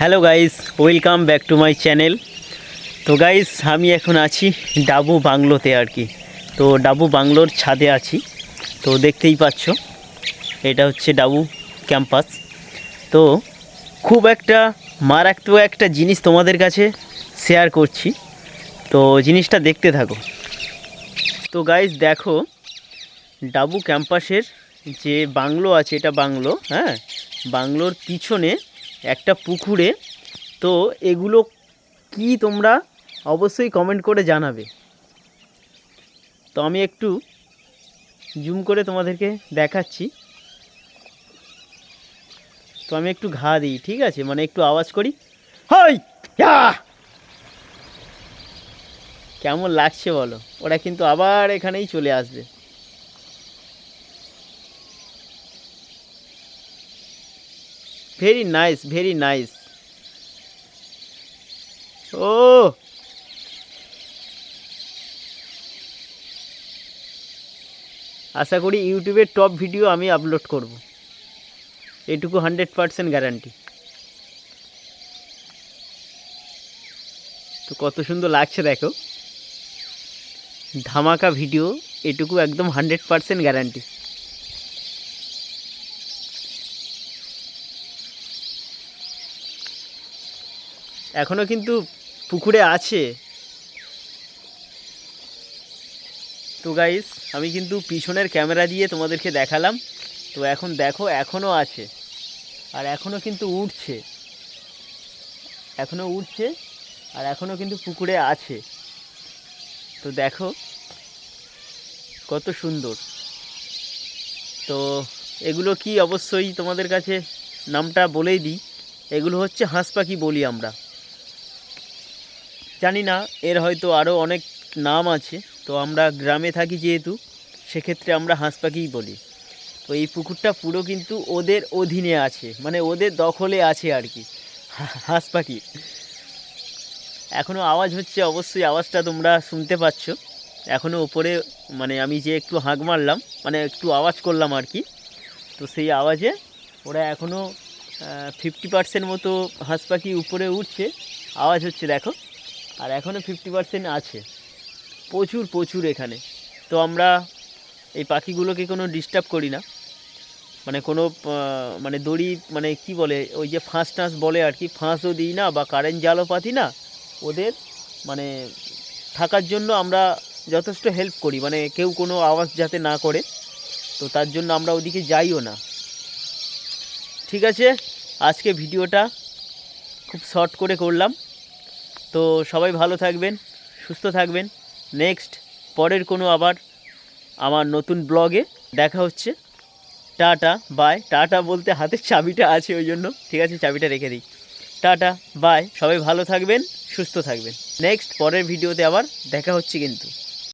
Hello guys welcome back to my channel তো guys আমি এখন আছি ডাবু বাংলোতে আর কি। তো, ডাবু বাংলোর ছাদে আছি। তো, দেখতেই পাচ্ছ, এটা হচ্ছে ডাবু ক্যাম্পাস। তো, খুব একটা মারাত্মক একটা জিনিস তোমাদের কাছে শেয়ার করছি। তো, জিনিসটা দেখতে থাকো। তো গাইস দেখো, ডাবু ক্যাম্পাসের যে বাংলো আছে, এটা বাংলো হ্যাঁ? বাংলোর পিছনে একটা পুকুরে, তো এগুলো কি তোমরা অবশ্যই কমেন্ট করে জানাবে। তো আমি একটু জুম করে তোমাদেরকে দেখাচ্ছি। তো আমি একটু ঘা দিই, ঠিক আছে? মানে একটু আওয়াজ করি। হই! কেমন লাগছে বলো? ওরা কিন্তু আবার এখানেই চলে আসবে। ভেরি নাইস ভেরি নাইস ও আশা করি ইউটিউবের টপ ভিডিও আমি আপলোড করব। এটুকু হান্ড্রেড পারসেন্ট গ্যারান্টি তো কত সুন্দর লাগছে দেখো। ধামাকা ভিডিও এটুকু একদম হান্ড্রেড পারসেন্ট গ্যারান্টি এখনও কিন্তু পুকুরে আছে। তো গাইস আমি কিন্তু পিছনের ক্যামেরা দিয়ে তোমাদেরকে দেখালাম। তো এখন দেখো এখনও আছে। আর এখনও কিন্তু উঠছে এখনও উঠছে আর এখনও কিন্তু পুকুরে আছে। তো দেখো, কত সুন্দর। তো এগুলো কি অবশ্যই তোমাদের কাছে নামটা বলেই দিই। এগুলো হচ্ছে হাঁস পাখি বলি আমরা। জানি না এর হয়তো আরও অনেক নাম আছে, তো আমরা গ্রামে থাকি যেহেতু, সেক্ষেত্রে আমরা হাঁস পাখিই বলি। তো এই পুকুরটা পুরো কিন্তু ওদের অধীনে আছে মানে ওদের দখলে আছে আর কি হাঁস পাখি এখনও আওয়াজ হচ্ছে, অবশ্যই আওয়াজটা তোমরা শুনতে পাচ্ছ। এখনও ওপরে মানে আমি যে একটু হাঁক মারলাম মানে একটু আওয়াজ করলাম আর কি, তো সেই আওয়াজে ওরা এখনও ফিফটি পার্সেন্ট মতো হাঁস পাখি উপরে উঠছে। আওয়াজ হচ্ছে, দেখো। আর এখনও ফিফটি পার্সেন্ট আছে। প্রচুর প্রচুর এখানে। তো আমরা এই পাখিগুলোকে কোনো ডিস্টার্ব করি না। মানে কোনো মানে দড়ি মানে কি বলে, ওই যে ফাঁস টাঁস বলে আর কি, ফাঁসও দিই না বা কারেন্ট জালও পাতি না। ওদের মানে থাকার জন্য আমরা যথেষ্ট হেল্প করি। মানে কেউ কোনো আওয়াজ যাতে না করে, তো তার জন্য আমরা ওদিকে যাইও না। ঠিক আছে? আজকে ভিডিওটা খুব শর্ট করে করলাম। তো সবাই ভালো থাকবেন, সুস্থ থাকবেন। নেক্সট, পরের কোনো আবার আমার নতুন ব্লগে দেখা হচ্ছে। Tata, by. টাটা বলতে হাতের চাবিটা আছে ওই জন্য। ঠিক আছে, চাবিটা রেখে দিই। Tata, bye. সবাই ভালো থাকবেন, সুস্থ থাকবেন। নেক্সট, পরের ভিডিওতে আবার দেখা হচ্ছে কিন্তু।